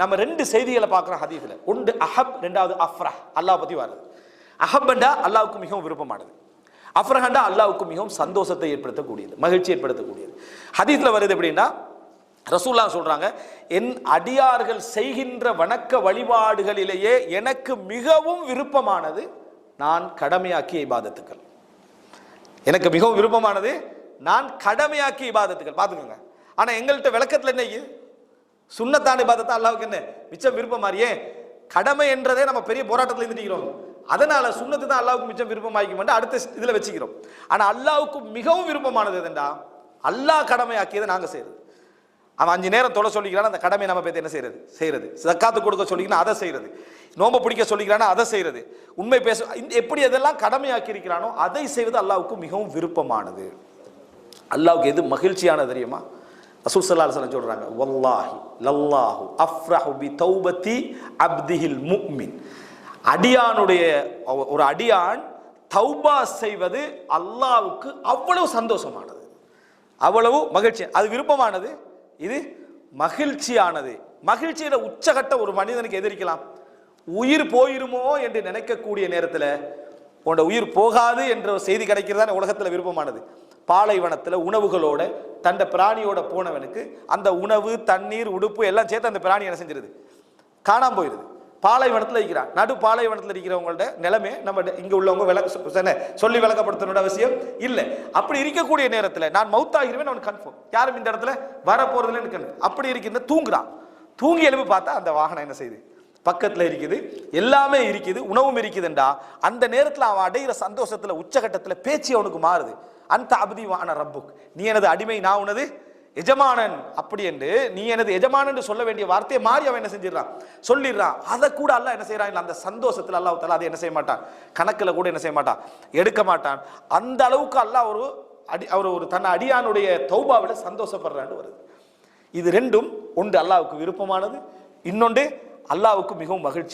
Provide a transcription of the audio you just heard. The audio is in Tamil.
நம்ம ரெண்டு செய்திகளை பார்க்குறோம் ஹதீஸில். ஒன்று அஹப் ரெண்டாவது அஃப்ரா அல்லாஹ் பற்றி வருது அஹப்பண்டா அல்லாவுக்கு மிகவும் விருப்பமானது. அஃப்ரஹண்டா அல்லாவுக்கு மிகவும் சந்தோஷத்தை ஏற்படுத்தக்கூடியது மகிழ்ச்சி ஏற்படுத்தக்கூடியது. ஹதீஸில் வருது எப்படின்னா ரசூல்லா சொல்கிறாங்க என் அடியார்கள் செய்கின்ற வணக்க வழிபாடுகளிலேயே எனக்கு மிகவும் விருப்பமானது நான் கடமையாக்கிய இபாதத்துக்கள். எனக்கு மிகவும் விருப்பமானது நான் கடமையாக்கிய இபாதத்துக்கள். பார்த்துக்கோங்க. ஆனால் எங்கள்கிட்ட விளக்கத்தில் என்ன சுண்ணத்தான பாதத்தை அல்லாவுக்கு என்ன? மிச்சம் விருப்பம் மாதிரியே கடமை என்றதே நம்ம பெரிய போராட்டத்தில் இருந்துக்கிறோம் அதனால சுண்ணத்து தான் அல்லாவுக்கு மிச்சம் விருப்பமாக்கி அடுத்த இதில் வச்சுக்கிறோம். ஆனால் அல்லாவுக்கு மிகவும் விருப்பமானது எதுண்டா? அல்லாஹ் கடமையாக்கியதை நாங்கள் செய்யறது. அவன் அஞ்சு நேரம் தொலை சொல்லிக்கிறான் அந்த கடமை நம்ம பற்றி என்ன செய்யறது? செய்யறது. சக்காத்து கொடுக்க சொல்லிக்கிறான் அதை செய்யறது. நோம்ப பிடிக்க சொல்லிக்கிறானா அதை செய்யறது. உண்மை பேச எப்படி எதெல்லாம் கடமையாக்கி இருக்கிறானோ அதை செய்வது அல்லாவுக்கு மிகவும் விருப்பமானது. அல்லாவுக்கு எது மகிழ்ச்சியானது தெரியுமா? ரசூல் சல்லா அலுவலம் சொல்கிறாங்க வல்லாஹி லல்லாஹு அஃப்ரஹு பி தௌபதி அப்திஹில் முக்மின் அடியானுடைய ஒரு அடியான் தௌபா செய்வது அல்லாவுக்கு அவ்வளவு சந்தோஷமானது. அவ்வளவு மகிழ்ச்சி. அது விருப்பமானது? இது மகிழ்ச்சியானது. மகிழ்ச்சியில உச்சகட்ட ஒரு மனிதனுக்கு எதிர்க்கலாம். உயிர் போயிருமோ என்று நினைக்கக்கூடிய நேரத்தில் உன்னோட உயிர் போகாது என்ற ஒரு செய்தி கிடைக்கிறதா உலகத்தில் விருப்பமானது. பாலைவனத்தில் உணவுகளோட தந்த பிராணியோட போனவனுக்கு அந்த உணவு தண்ணீர் உடுப்பு எல்லாம் சேர்த்து அந்த பிராணி என்ன செஞ்சிருது? காணாமல் போயிருது. பாலைவனத்தில் இருக்கிறான் நடு பாலைவனத்தில் இருக்கிறவங்கள்ட்ட நிலைமை நம்ம இங்கே உள்ளவங்க விளக்க சொல்லி விளக்கப்படுத்தணுட அவசியம் இல்லை. அப்படி இருக்கக்கூடிய நேரத்தில் நான் மவுத்தாகிருவேன் அவன் கன்ஃபார்ம் யாரும் இந்த இடத்துல வரப்போறதுலன்னு போறதுல அப்படி இருக்கின்ற தூங்குறான். தூங்கி எழுப்பி பார்த்தா அந்த வாகனம் என்ன செய்யுது? பக்கத்தில் இருக்குது எல்லாமே இருக்குது உணவும் இருக்குதுண்டா. அந்த நேரத்தில் அவன் அடைகிற சந்தோஷத்தில் உச்சகட்டத்தில் பேச்சு அவனுக்கு மாறுது. அந்த அபதி வான ரப்புக். நீ எனது அடிமை நான் உனது எஜமானன். அப்படி என்று நீ எனது எஜமானன் என்று சொல்ல வேண்டிய வார்த்தையை மாறி அவன் என்ன செஞ்சிடறான்? சொல்லிடுறான். அதை கூட அல்ல என்ன செய்யறான்? இல்லை அந்த சந்தோஷத்தில் அல்லாஹ் தலா அதை என்ன செய்ய மாட்டான்? கணக்கில் கூட என்ன செய்ய மாட்டான்? எடுக்க மாட்டான். அந்த அளவுக்கு அல்லாஹ் ஒரு அடி அவர் ஒரு தன் அடியானுடைய தௌபாவில் சந்தோஷப்படுறான்னு வருது. இது ரெண்டும் ஒன்று அல்லாவுக்கு விருப்பமானது. இன்னொன்று அல்லாவுக்கு மிகவும் மகிழ்ச்சி.